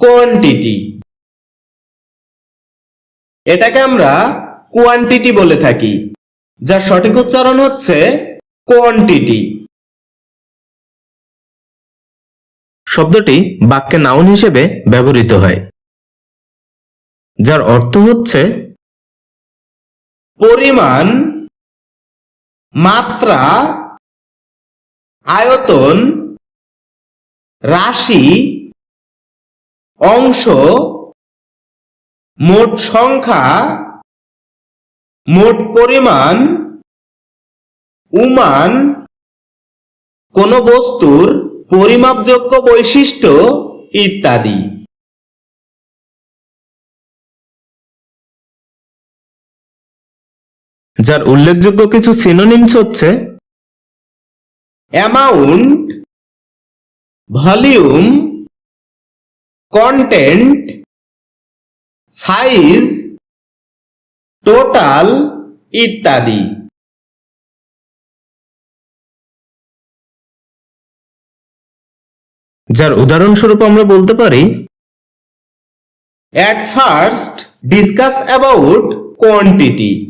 Quantity এটাকে আমরা quantity বলে থাকি, যার সঠিক উচ্চারণ হচ্ছে কোয়ান্টিটি শব্দটি বাক্যে নাউন হিসেবে ব্যবহৃত হয়, যার অর্থ হচ্ছে পরিমাণ, মাত্রা, আয়তন, রাশি অংশ মোট সংখ্যা মোট পরিমাণ উমান কোন বস্তুর পরিমাপযোগ্য বৈশিষ্ট্য ইত্যাদি। যার উল্লেখযোগ্য কিছু সিনোনিমস হচ্ছে amount volume content size total ইত্যাদি যার উদাহরণস্বরূপ আমরা বলতে পারি At first, discuss about quantity.